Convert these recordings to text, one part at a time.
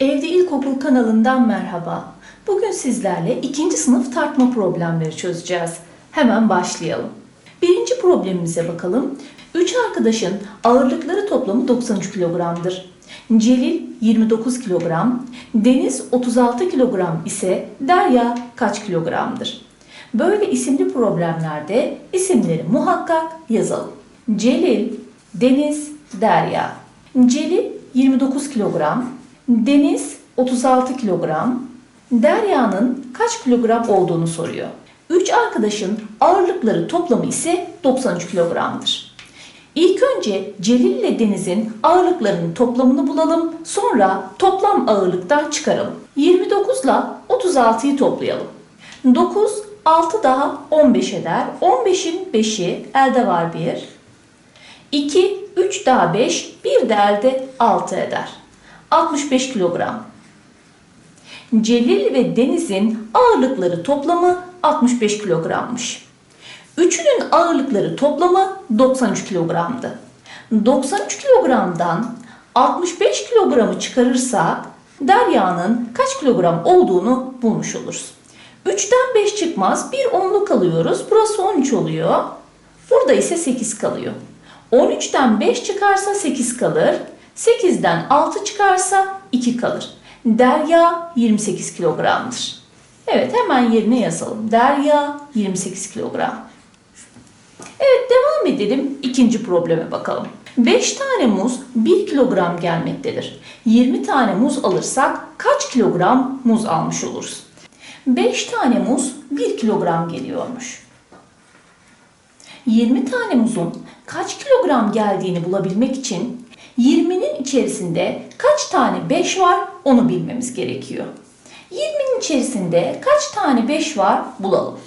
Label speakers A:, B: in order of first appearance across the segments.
A: Evde İlkokul kanalından merhaba. Bugün sizlerle ikinci sınıf tartma problemleri çözeceğiz. Hemen başlayalım. Birinci problemimize bakalım. Üç arkadaşın ağırlıkları toplamı 93 kilogramdır. Celil 29 kilogram, Deniz 36 kilogram ise Derya kaç kilogramdır? Böyle isimli problemlerde isimleri muhakkak yazalım. Celil, Deniz, Derya. Celil 29 kilogram, Deniz 36 kilogram, Derya'nın kaç kilogram olduğunu soruyor. Üç arkadaşın ağırlıkları toplamı ise 93 kilogramdır. İlk önce Celil ile Deniz'in ağırlıklarının toplamını bulalım, sonra toplam ağırlıktan çıkaralım. 29 ile 36'yı toplayalım. 9, 6 daha 15 eder. 15'in 5'i elde var 1. 2, 3 daha 5, 1 de elde 6 eder. 65 kilogram. Celil ve Deniz'in ağırlıkları toplamı 65 kilogrammış. Üçünün ağırlıkları toplamı 93 kilogramdı. 93 kilogramdan 65 kilogramı çıkarırsak Derya'nın kaç kilogram olduğunu bulmuş oluruz. 3'ten 5 çıkmaz. Bir onluk alıyoruz. Burası 13 oluyor. Burada ise 8 kalıyor. 13'ten 5 çıkarsa 8 kalır. 8'den 6 çıkarsa 2 kalır. Derya 28 kilogramdır. Evet hemen yerine yazalım. Derya 28 kilogram. Evet devam edelim. İkinci probleme bakalım. 5 tane muz 1 kilogram gelmektedir. 20 tane muz alırsak kaç kilogram muz almış oluruz? 5 tane muz 1 kilogram geliyormuş. 20 tane muzun kaç kilogram geldiğini bulabilmek için 20'nin içerisinde kaç tane 5 var onu bilmemiz gerekiyor. 20'nin içerisinde kaç tane 5 var bulalım.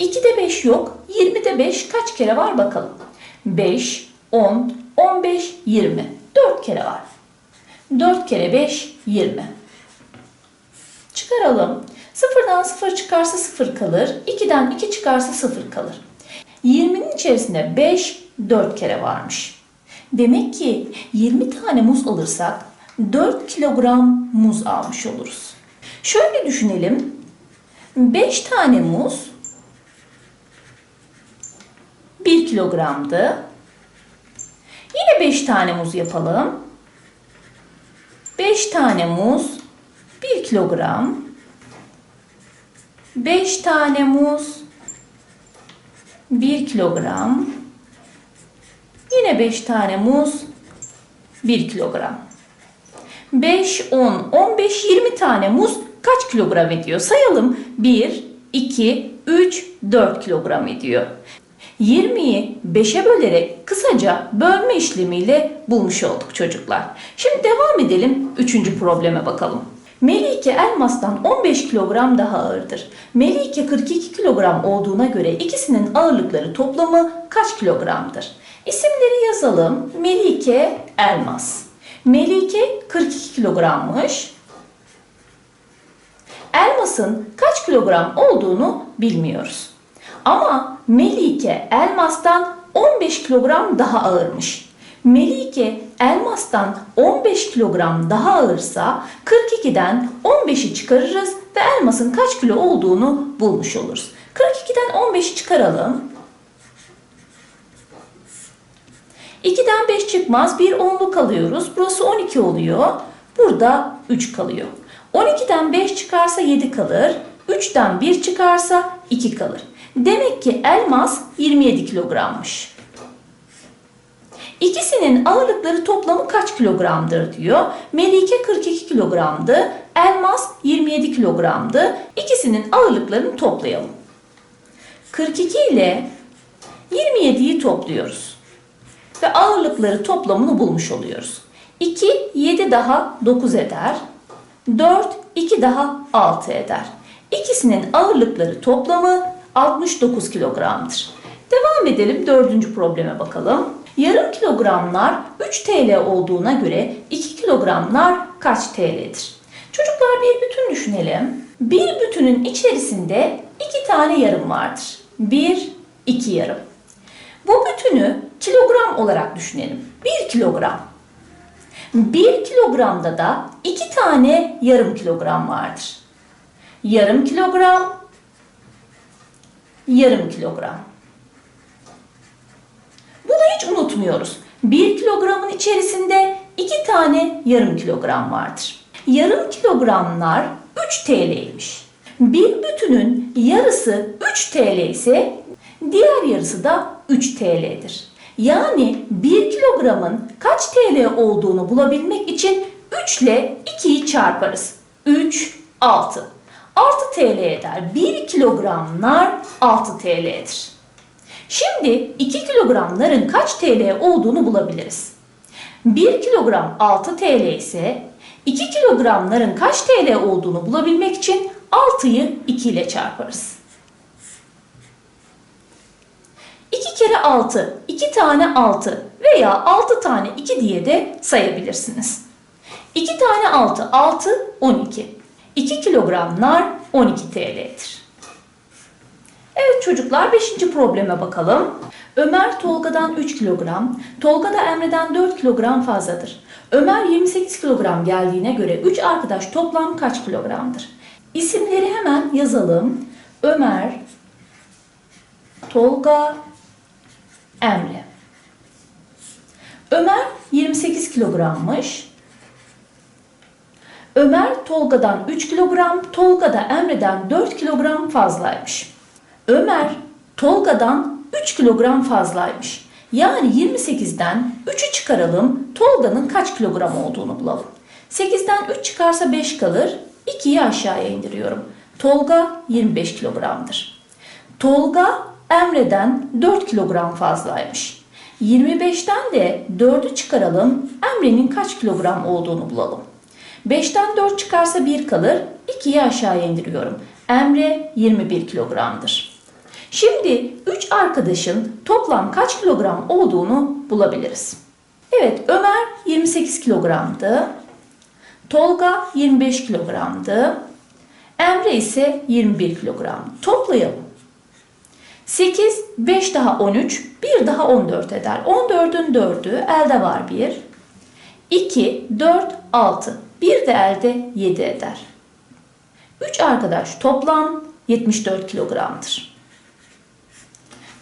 A: 2'de 5 yok. 20'de 5 kaç kere var bakalım. 5, 10, 15, 20. 4 kere var. 4 kere 5, 20. Çıkaralım. Sıfırdan 0 çıkarsa 0 kalır. 2'den 2 çıkarsa 0 kalır. 20'nin içerisinde 5, 4 kere varmış. Demek ki 20 tane muz alırsak 4 kilogram muz almış oluruz. Şöyle düşünelim. 5 tane muz 1 kilogramdı. Yine 5 tane muz yapalım. 5 tane muz 1 kilogram. 5 tane muz 1 kilogram. Yine 5 tane muz 1 kilogram. 5, 10, 15, 20 tane muz kaç kilogram ediyor? Sayalım. 1, 2, 3, 4 kilogram ediyor. 20'yi 5'e bölerek kısaca bölme işlemiyle bulmuş olduk çocuklar. Şimdi devam edelim 3. probleme bakalım. Melike elmastan 15 kilogram daha ağırdır. Melike 42 kilogram olduğuna göre ikisinin ağırlıkları toplamı kaç kilogramdır? İsimleri yazalım. Melike, elmas. Melike 42 kilogrammış. Elmasın kaç kilogram olduğunu bilmiyoruz. Ama Melike elmastan 15 kilogram daha ağırmış. Melike elmastan 15 kilogram daha ağırsa 42'den 15'i çıkarırız ve elmasın kaç kilo olduğunu bulmuş oluruz. 42'den 15'i çıkaralım. 2'den 5 çıkmaz. Bir onluk alıyoruz. Burası 12 oluyor. Burada 3 kalıyor. 12'den 5 çıkarsa 7 kalır. 3'ten 1 çıkarsa 2 kalır. Demek ki elmas 27 kilogrammış. İkisinin ağırlıkları toplamı kaç kilogramdır diyor. Melike 42 kilogramdı. Elmas 27 kilogramdı. İkisinin ağırlıklarını toplayalım. 42 ile 27'yi topluyoruz. Ve ağırlıkları toplamını bulmuş oluyoruz. 2, 7 daha 9 eder. 4, 2 daha 6 eder. İkisinin ağırlıkları toplamı 69 kilogramdır. Devam edelim dördüncü probleme bakalım. Yarım kilogramlar 3 TL olduğuna göre 2 kilogramlar kaç TL'dir? Çocuklar bir bütün düşünelim. Bir bütünün içerisinde iki tane yarım vardır. Bir, iki yarım. Bu bütünü kilogram olarak düşünelim. 1 kilogram. 1 kilogramda da 2 tane yarım kilogram vardır. Yarım kilogram, yarım kilogram. Bunu hiç unutmuyoruz. 1 kilogramın içerisinde 2 tane yarım kilogram vardır. Yarım kilogramlar 3 TL'ymiş. Bir bütünün yarısı 3 TL ise diğer yarısı da 3 TL'dir. Yani 1 kilogramın kaç TL olduğunu bulabilmek için 3 ile 2'yi çarparız. 3, 6. 6 TL eder. 1 kilogramlar 6 TL'dir. Şimdi 2 kilogramların kaç TL olduğunu bulabiliriz. 1 kilogram 6 TL ise 2 kilogramların kaç TL olduğunu bulabilmek için 6'yı 2 ile çarparız. 2 kere 6, 2 tane 6 veya 6 tane 2 diye de sayabilirsiniz. 2 tane 6, 6, 12. 2 kilogramlar 12 TL'dir. Evet çocuklar 5. probleme bakalım. Ömer Tolga'dan 3 kilogram, Tolga da Emre'den 4 kilogram fazladır. Ömer 28 kilogram geldiğine göre 3 arkadaş toplam kaç kilogramdır? İsimleri hemen yazalım. Ömer, Tolga, Emre. Ömer 28 kilogrammış. Ömer Tolga'dan 3 kilogram, Tolga da Emre'den 4 kilogram fazlaymış. Ömer Tolga'dan 3 kilogram fazlaymış. Yani 28'den 3'ü çıkaralım, Tolga'nın kaç kilogram olduğunu bulalım. 8'den 3 çıkarsa 5 kalır, 2'yi aşağıya indiriyorum. Tolga 25 kilogramdır. Tolga Emre'den 4 kilogram fazlaymış. 25'ten de 4'ü çıkaralım, Emre'nin kaç kilogram olduğunu bulalım. 5'ten 4 çıkarsa 1 kalır, 2'yi aşağıya indiriyorum. Emre 21 kilogramdır. Şimdi 3 arkadaşın toplam kaç kilogram olduğunu bulabiliriz. Evet Ömer 28 kilogramdı. Tolga 25 kilogramdı. Emre ise 21 kilogram. Toplayalım. 8, 5 daha 13, 1 daha 14 eder. 14'ün 4'ü elde var 1. 2, 4, 6. 1 de elde 7 eder. 3 arkadaş toplam 74 kilogramdır.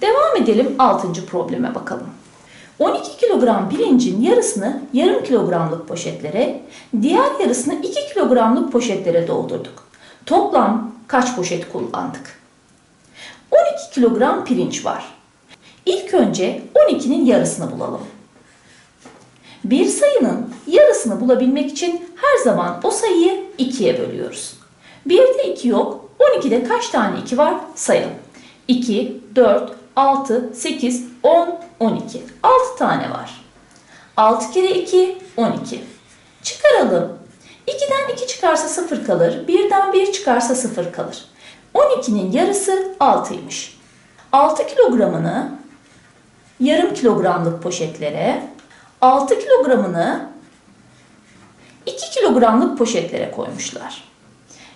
A: Devam edelim 6. probleme bakalım. 12 kilogram pirincin yarısını yarım kilogramlık poşetlere, diğer yarısını 2 kilogramlık poşetlere doldurduk. Toplam kaç poşet kullandık? 12 kilogram pirinç var. İlk önce 12'nin yarısını bulalım. Bir sayının yarısını bulabilmek için her zaman o sayıyı 2'ye bölüyoruz. 1'de 2 yok. 12'de kaç tane 2 var sayalım. 2, 4, 6, 8, 10, 12. 6 tane var. 6 kere 2, 12. Çıkaralım. 2'den 2 çıkarsa 0 kalır. 1'den 1 çıkarsa 0 kalır. 12'nin yarısı 6'ymış. 6 kilogramını yarım kilogramlık poşetlere, 6 kilogramını 2 kilogramlık poşetlere koymuşlar.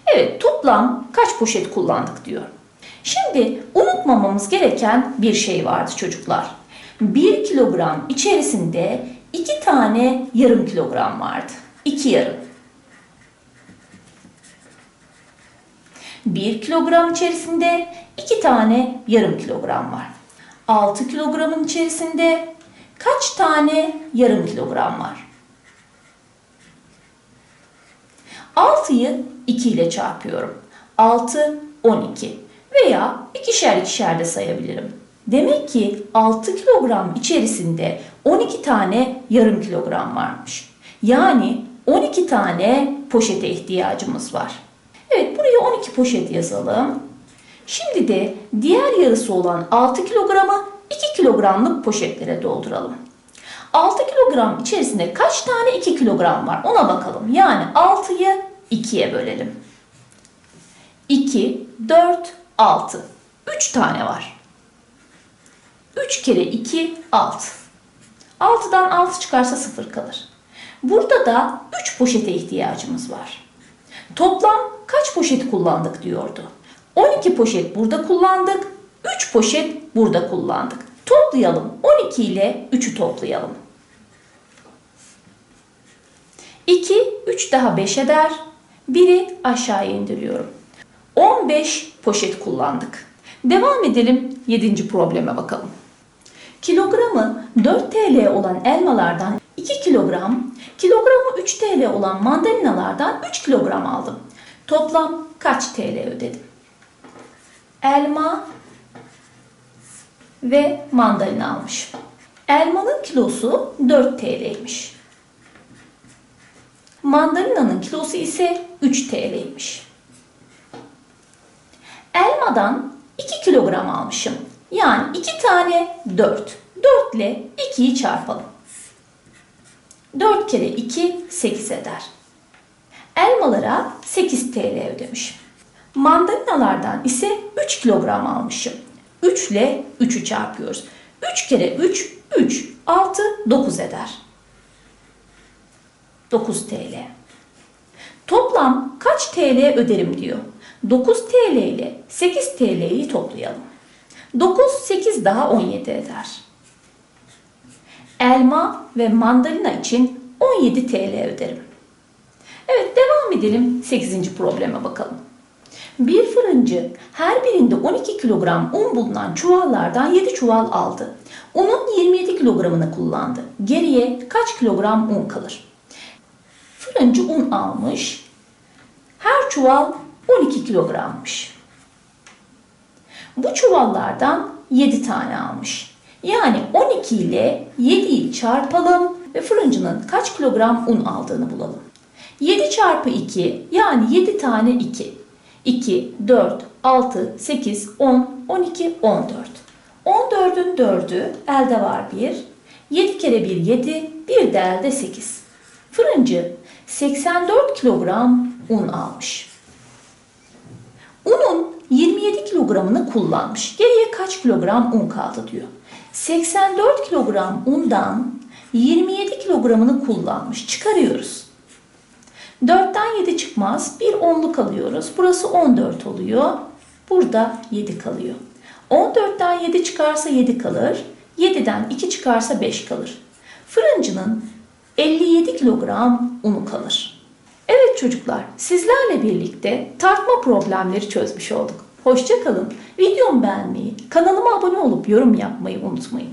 A: Evet toplam kaç poşet kullandık diyor. Şimdi unutmamamız gereken bir şey vardı çocuklar. 1 kilogram içerisinde 2 tane yarım kilogram vardı. 2 yarım. 1 kilogram içerisinde 2 tane yarım kilogram var. 6 kilogramın içerisinde kaç tane yarım kilogram var? 6'yı 2 ile çarpıyorum. 6, 12 veya ikişer ikişer de sayabilirim. Demek ki 6 kilogram içerisinde 12 tane yarım kilogram varmış. Yani 12 tane poşete ihtiyacımız var. Evet buraya 12 poşet yazalım. Şimdi de diğer yarısı olan 6 kilogramı 2 kilogramlık poşetlere dolduralım. 6 kilogram içerisinde kaç tane 2 kilogram var ona bakalım. Yani 6'yı 2'ye bölelim. 2, 4, 6. 3 tane var. 3 kere 2, 6. 6'dan 6 çıkarsa 0 kalır. Burada da 3 poşete ihtiyacımız var. Toplam kaç poşet kullandık diyordu. 12 poşet burada kullandık, 3 poşet burada kullandık. Toplayalım. 12 ile 3'ü toplayalım. 2, 3 daha 5 eder. 1'i aşağıya indiriyorum. 15 poşet kullandık. Devam edelim 7. probleme bakalım. Kilogramı 4 TL olan elmalardan 2 kilogram, kilogramı 3 TL olan mandalinalardan 3 kilogram aldım. Toplam kaç TL ödedim? Elma ve mandalina almış. Elmanın kilosu 4 TL'ymiş. Mandalina'nın kilosu ise 3 TL'ymiş. Elmadan 2 kilogram almışım. Yani 2 tane 4. 4 ile 2'yi çarpalım. 4 kere 2 8 eder. Elmalara 8 TL ödemişim. Mandalinalardan ise 3 kilogram almışım. 3 ile 3'ü çarpıyoruz. 3 kere 3 3 6 9 eder. 9 TL. Toplam kaç TL öderim diyor. 9 TL ile 8 TL'yi toplayalım. 9 8 daha 17 eder. Elma ve mandalina için 17 TL öderim. Evet devam edelim 8. probleme bakalım. Bir fırıncı her birinde 12 kilogram un bulunan çuvallardan 7 çuval aldı. Unun 27 kilogramını kullandı. Geriye kaç kilogram un kalır? Fırıncı un almış. Her çuval 12 kilogrammış. Bu çuvallardan 7 tane almış. Yani 12 ile 7'yi çarpalım ve fırıncının kaç kilogram un aldığını bulalım. 7 çarpı 2 yani 7 tane 2. 2, 4, 6, 8, 10, 12, 14. 14'ün 4'ü elde var 1. 7 kere 1 7, bir de elde 8. Fırıncı 84 kilogram un almış. Unun 27 kilogramını kullanmış. Geriye kaç kilogram un kaldı diyor. 84 kilogram undan 27 kilogramını kullanmış. Çıkarıyoruz. 4'ten 7 çıkmaz. Bir onluk alıyoruz. Burası 14 oluyor. Burada 7 kalıyor. 14'ten 7 çıkarsa 7 kalır. 7'den 2 çıkarsa 5 kalır. Fırıncının 57 kilogram unu kalır. Evet çocuklar, sizlerle birlikte tartma problemleri çözmüş olduk. Hoşça kalın. Videomu beğenmeyi, kanalıma abone olup yorum yapmayı unutmayın.